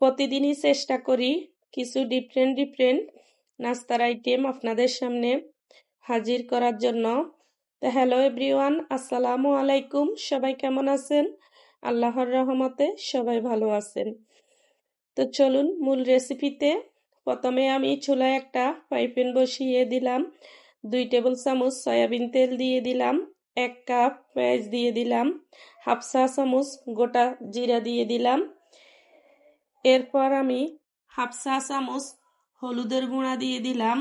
প্রতিদিনই চেষ্টা করি কিছু ডিফারেন্ট ডিফারেন্ট নাস্তার আইটেম আপনাদের সামনে হাজির করার জন্য। তো হ্যালো এভরিওয়ান আসসালামু আলাইকুম। সবাই কেমন আছেন? আল্লাহর রহমতে সবাই ভালো আছেন। তো চলুন মূল রেসিপিতে প্রথমে আমি চুলায় একটা পাইপেন বসিয়ে দিলাম। দুই টেবিল চামচ সয়াবিন তেল দিয়ে দিলাম। এক কাপ পেঁয়াজ দিয়ে দিলাম। হাফ চা চামচ গোটা জিরা দিয়ে দিলাম। এরপর আমি হাফ চা চামচ হলুদের গুঁড়া দিয়ে দিলাম,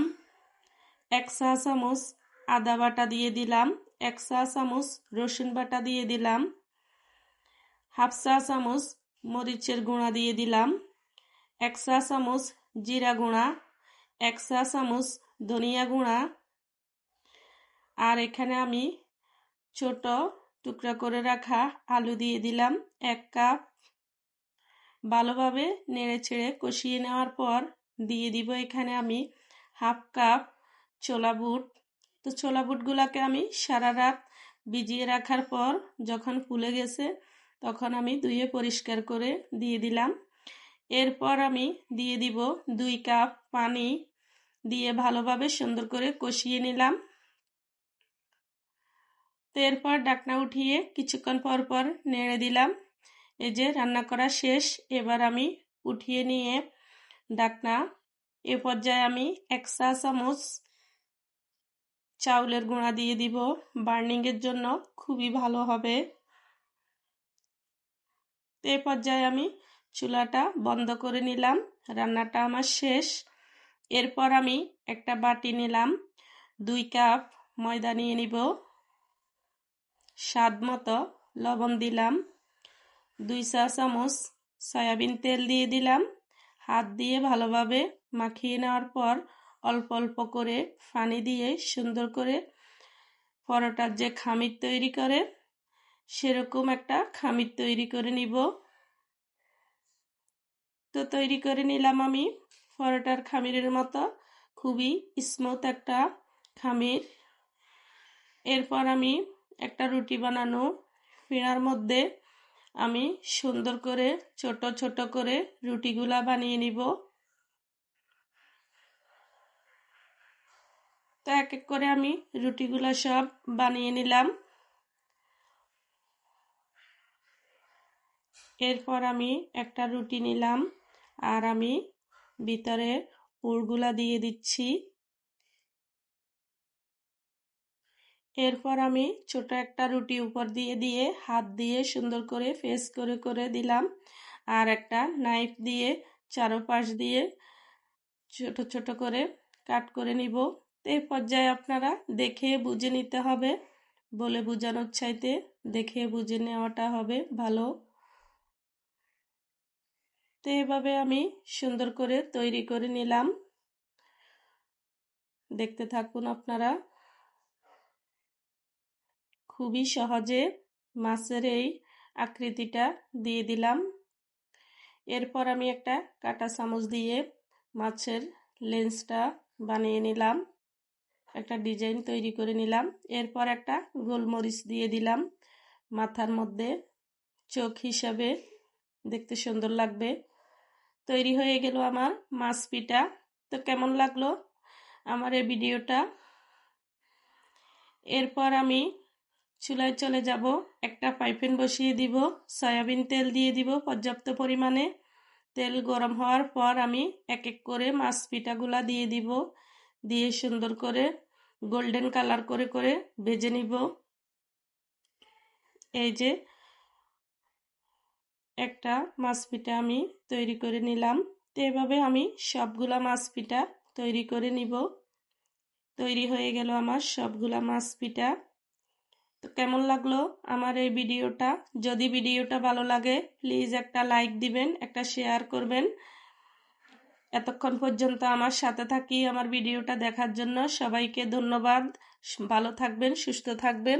এক চা চামচ আদা বাটা দিয়ে দিলাম, এক চা চামচ রসুন বাটা দিয়ে দিলাম, হাফ চা চামচ মরিচের গুঁড়া দিয়ে দিলাম, এক চা চামচ জিরা গুঁড়া, এক চা চামচ ধনিয়া গুঁড়া। আর এখানে আমি ছোট টুকরা করে রাখা আলু দিয়ে দিলাম, এক কাপ ভালোভাবে নেড়ে ছেড়ে কষিয়ে নেওয়ার পর দিয়ে দিব এখানে আমি হাফ কাপ ছোলা বুট। তো ছোলা বুটগুলোকে আমি সারা রাত ভিজিয়ে রাখার পর যখন ফুলে গেছে তখন আমি ধুয়ে পরিষ্কার করে দিয়ে দিলাম। এরপর আমি দিয়ে দিব দুই কাপ পানি দিয়ে ভালোভাবে সুন্দর করে কষিয়ে নিলাম। তো এরপর ডাকনা উঠিয়ে কিছুক্ষণ পর পর নেড়ে দিলাম। এই যে রান্না করা শেষ, এবার আমি উঠিয়ে নিয়ে ডাকনা এ পর্যায়ে আমি এক চা চামচ চাউলের গুঁড়া দিয়ে দিব। বার্নিংয়ের জন্য খুবই ভালো হবে। এ পর্যায়ে আমি চুলাটা বন্ধ করে নিলাম। রান্নাটা আমার শেষ। এরপর আমি একটা বাটি নিলাম। দুই কাপ ময়দা নিয়ে নিব। স্বাদ মতো লবণ দিলাম। দুই চা চামচ সয়াবিন তেল দিয়ে দিলাম। হাত দিয়ে ভালোভাবে মাখিয়ে নেওয়ার পর অল্প অল্প করে পানি দিয়ে সুন্দর করে পরোটার যে খামির তৈরি করে, সেরকম একটা খামির তৈরি করে নিব। তো তৈরি করে নিলাম আমি পরোটার খামিরের মতো। খুবই স্মুথ একটা খামির। এরপর আমি একটা রুটি বানানো ফেরার মধ্যে আমি সুন্দর করে, ছোট ছোট করে রুটিগুলা বানিয়ে নিব। তো এক এক করে আমি রুটিগুলা সব বানিয়ে নিলাম। এরপর আমি একটা রুটি নিলাম আর আমি ভিতরে উড়গুলা দিয়ে দিচ্ছি। এরপর আমি ছোট একটা রুটি উপর দিয়ে দিয়ে হাত দিয়ে সুন্দর করে ফেস করে করে দিলাম। আর একটা নাইফ দিয়ে চারোপাশ দিয়ে ছোট ছোট করে কাট করে নিব। এই পর্যায়ে আপনারা দেখে বুঝে নিতে হবে। বলে বোঝানোর চাইতে দেখে বুঝে নেওয়াটা হবে ভালো। তো এভাবে আমি সুন্দর করে তৈরি করে নিলাম। দেখতে থাকুন আপনারা। খুবই সহজে মাছের এই আকৃতিটা দিয়ে দিলাম। এরপর আমি একটা কাটা চামচ দিয়ে মাছের লেন্সটা বানিয়ে নিলাম। একটা ডিজাইন তৈরি করে নিলাম। এরপর একটা গোলমরিচ দিয়ে দিলাম। মাথার মধ্যে চোখ হিসাবে দেখতে সুন্দর লাগবে। তৈরি হয়ে গেল আমার মাছ পিঠা। তো কেমন লাগল আমার এই ভিডিওটা? এরপর আমি চুলায় চলে যাব। একটা পাইপেন বসিয়ে দিব। সয়াবিন তেল দিয়ে দিব পর্যাপ্ত পরিমাণে। তেল গরম হওয়ার পর আমি এক এক করে মাছ পিঠাগুলা দিয়ে দিব। দিয়ে সুন্দর করে গোল্ডেন কালার করে করে ভেজে নিব। এই যে একটা মাছ পিঠা আমি তৈরি করে নিলাম। তো এভাবে আমি সবগুলা মাছ পিঠা তৈরি করে নিব। তৈরি হয়ে গেল আমার সবগুলা মাছ পিঠা। তো কেমন লাগল আমার এই ভিডিওটা? যদি ভিডিওটা ভালো লাগে প্লিজ একটা লাইক দিবেন, একটা শেয়ার করবেন। এতক্ষণ পর্যন্ত আমার সাথে থাকি, আমার ভিডিওটা দেখার জন্য সবাইকে ধন্যবাদ। ভালো থাকবেন, সুস্থ থাকবেন।